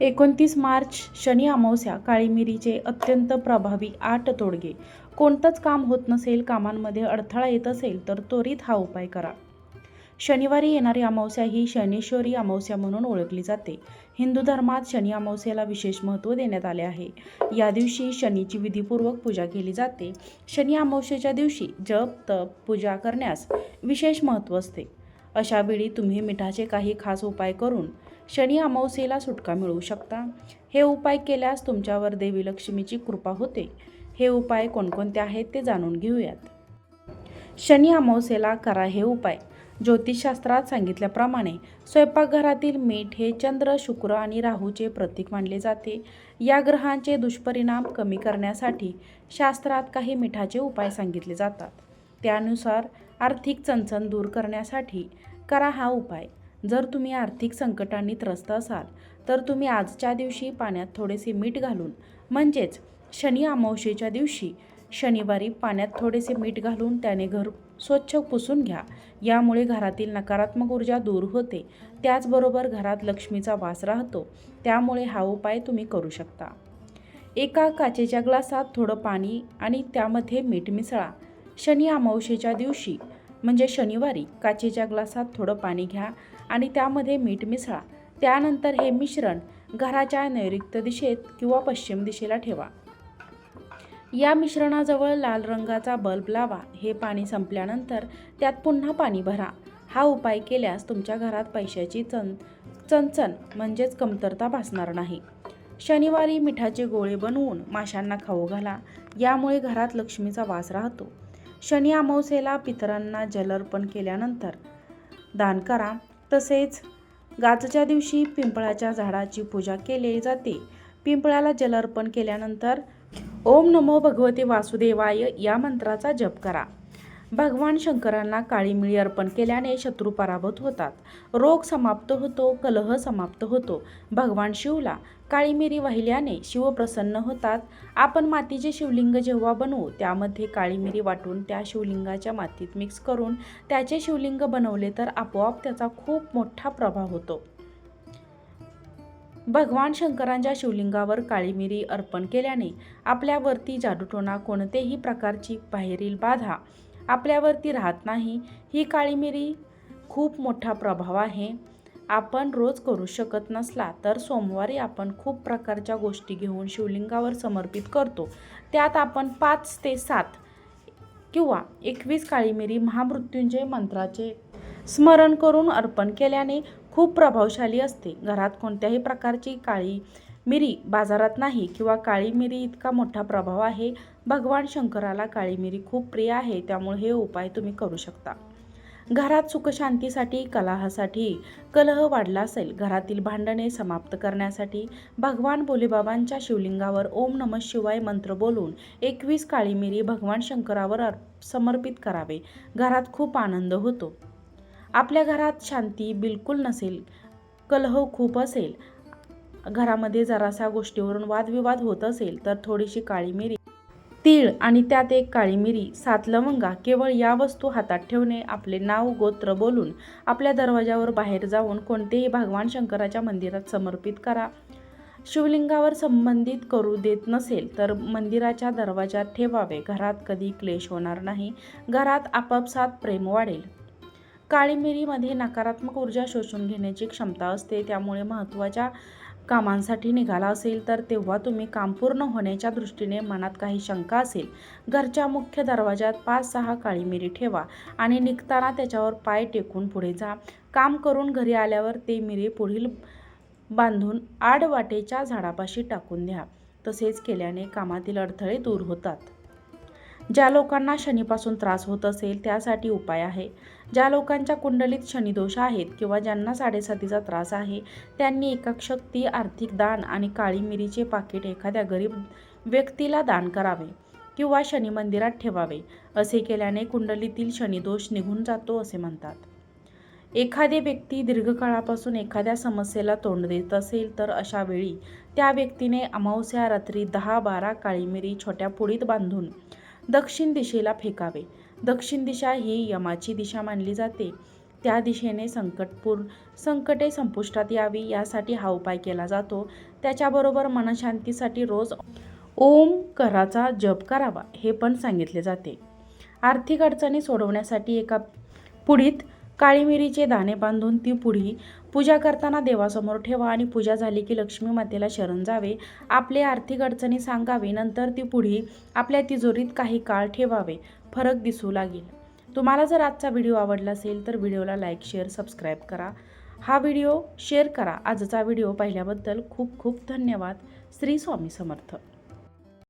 एकोणतीस मार्च शनी अमावस्या काळी मिरीचे अत्यंत प्रभावी आठ तोडगे. कोणतंच काम होत नसेल कामांमध्ये अडथळा येत असेल तर त्वरित हा उपाय करा. शनिवारी येणारी अमावस्या ही शनीश्वरी अमावस्या म्हणून ओळखली जाते. हिंदू धर्मात शनी अमावस्येला विशेष महत्त्व देण्यात आले आहे. या दिवशी शनीची विधीपूर्वक पूजा केली जाते. शनी अमावस्येच्या दिवशी जप तप पूजा करण्यास विशेष महत्त्व असते. अशा वेळी तुम्ही मिठाचे काही खास उपाय करून शनी अमावस्येला सुटका मिळू शकता. हे उपाय केल्यास तुमच्यावर देवी लक्ष्मीची कृपा होते. हे उपाय कोणकोणते आहेत ते जाणून घेऊयात. शनी अमावस्येला करा हे उपाय. ज्योतिषशास्त्रात सांगितल्याप्रमाणे स्वयंपाकघरातील मीठ हे चंद्र शुक्र आणि राहूचे प्रतीक मानले जाते. या ग्रहांचे दुष्परिणाम कमी करण्यासाठी शास्त्रात काही मिठाचे उपाय सांगितले जातात. त्यानुसार आर्थिक चणचण दूर करण्यासाठी करा हा उपाय. जर तुम्ही आर्थिक संकटांनी त्रस्त असाल तर तुम्ही आजच्या दिवशी पाण्यात थोडेसे मीठ घालून म्हणजेच शनी अमावशेच्या दिवशी शनिवारी पाण्यात थोडेसे मीठ घालून त्याने घर स्वच्छ पुसून घ्या. यामुळे घरातील नकारात्मक ऊर्जा दूर होते. त्याचबरोबर घरात लक्ष्मीचा वास राहतो. त्यामुळे हा उपाय तुम्ही करू शकता. एका काचेच्या ग्लासात थोडं पाणी आणि त्यामध्ये मीठ मिसळा. शनी अमावशेच्या दिवशी म्हणजे शनिवारी काचेच्या ग्लासात थोडं पाणी घ्या आणि त्यामध्ये मीठ मिसळा. त्यानंतर हे मिश्रण घराच्या नैऋत्य दिशेत किंवा पश्चिम दिशेला ठेवा. या मिश्रणाजवळ लाल रंगाचा बल्ब लावा. हे पाणी संपल्यानंतर त्यात पुन्हा पाणी भरा. हा उपाय केल्यास तुमच्या घरात पैशाची चण चणचण म्हणजेच कमतरता भासणार नाही. शनिवारी मिठाचे गोळे बनवून माशांना खाऊ घाला. यामुळे घरात लक्ष्मीचा वास राहतो. शनी अमावस्येला पितरांना जल अर्पण केल्यानंतर दान करा. तसेच गाजच्या दिवशी पिंपळाच्या झाडाची पूजा केली जाते. पिंपळाला जल अर्पण केल्यानंतर ओम नमो भगवते वासुदेवाय या मंत्राचा जप करा. भगवान शंकरांना काळी मिळी अर्पण केल्याने शत्रू पराभूत होतात. रोग समाप्त होतो कलह समाप्त होतो. भगवान शिवला काळी मिरी वाहिल्याने शिव प्रसन्न होतात. आपण मातीचे शिवलिंग जेव्हा बनवू त्यामध्ये काळी मिरी वाटून त्या शिवलिंगाच्या मातीत मिक्स करून त्याचे शिवलिंग बनवले तर आपोआप त्याचा खूप मोठा प्रभाव होतो. भगवान शंकरांच्या शिवलिंगावर काळी मिरी अर्पण केल्याने आपल्यावरती जादूटोणा कोणतेही प्रकारची बाहेरील बाधा आपल्यावरती राहत नाही. ही काळी मिरी खूप मोठा प्रभाव आहे. आपण रोज करू शकत नसला तर सोमवारी आपण खूप प्रकारच्या गोष्टी घेऊन शिवलिंगावर समर्पित करतो. त्यात आपण पाच ते सात किंवा एकवीस काळीमिरी महामृत्युंजय मंत्राचे स्मरण करून अर्पण केल्याने खूप प्रभावशाली असते. घरात कोणत्याही प्रकारची काळी मिरी बाजारात नाही किंवा काळी मिरी इतका मोठा प्रभाव आहे. भगवान शंकराला काळी मिरी खूप प्रिय आहे त्यामुळे हे उपाय तुम्ही करू शकता. घरात सुखशांतीसाठी कलहासाठी. कलह वाढला असेल घरातील भांडणे समाप्त करण्यासाठी. भगवान भोलेबाबांच्या शिवलिंगावर ओम नम शिवाय मंत्र बोलून एकवीस काळी मिरी भगवान शंकरावर समर्पित करावे. घरात खूप आनंद होतो. आपल्या घरात शांती बिलकुल नसेल कलह खूप असेल घरामध्ये जरासा गोष्टीवरून वादविवाद होत असेल तर थोडीशी काळी मिरी तीळ आणि त्यात एक काळी मिरी सात लवंगा केवळ या वस्तू हातात ठेवणे आपले नाव गोत्र बोलून आपल्या दरवाजावर बाहेर जाऊन कोणतेही भगवान शंकराच्या मंदिरात समर्पित करा. शिवलिंगावर संबंधित करू देत नसेल तर मंदिराच्या दरवाजात ठेवावे. घरात कधी क्लेश होणार नाही. घरात आपापसात प्रेम वाढेल. काळी मिरीमध्ये नकारात्मक ऊर्जा शोषून घेण्याची क्षमता असते. त्यामुळे महत्त्वाच्या कामांसाठी निघाला असेल तर तेव्हा तुम्ही काम पूर्ण होण्याच्या दृष्टीने मनात काही शंका असेल घरच्या मुख्य दरवाजात पाच सहा काळी मिरी ठेवा आणि निघताना त्याच्यावर पाय टेकून पुढे जा. काम करून घरी आल्यावर ते मिरी पुढील बांधून आडवाटेच्या झाडापाशी टाकून द्या. तसेच केल्याने कामातील अडथळे दूर होतात. ज्या लोकांना शनीपासून त्रास होत असेल त्यासाठी उपाय आहे. ज्या लोकांच्या कुंडलीत शनिदोष आहेत किंवा ज्यांना साडेसातीचा त्रास आहे त्यांनी एकक शक्ती आर्थिक दान आणि काळी मिरीचे पाकिट एखाद्या गरीब व्यक्तीला दान करावे किंवा शनी मंदिरात ठेवावे असे केल्याने कुंडलीतील शनिदोष निघून जातो असे म्हणतात. एखादी व्यक्ती दीर्घकाळापासून एखाद्या समस्येला तोंड देत असेल तर अशा वेळी त्या व्यक्तीने अमावस्या रात्री दहा बारा काळी मिरी छोट्या पुडीत बांधून दक्षिण दिशेला फेकावे दक्षिण दिशा ही यमाची दिशा मानली जाते. त्या दिशेने संकटपूर संकटे संपुष्टात यावी यासाठी हा उपाय केला जातो. त्याच्याबरोबर मनशांतीसाठी रोज ओम कराचा जप करावा हे पण सांगितले जाते. आर्थिक अडचणी सोडवण्यासाठी एका पुढीत काळी मिरीचे दाणे बांधून ती पुढी पूजा करताना देवासमोर ठेवा आणि पूजा झाली की लक्ष्मी मातेला शरण जावे. आपले आर्थिक अडचणी सांगावी नंतर ती पुढी आपल्या तिजोरीत काही काळ ठेवावे. फरक दिसू लागेल. तुम्हाला जर आजचा व्हिडिओ आवडला असेल तर व्हिडिओला लाईक शेअर सबस्क्राईब करा. हा व्हिडिओ शेअर करा. आजचा व्हिडिओ पाहिल्याबद्दल खूप खूप धन्यवाद. श्री स्वामी समर्थ.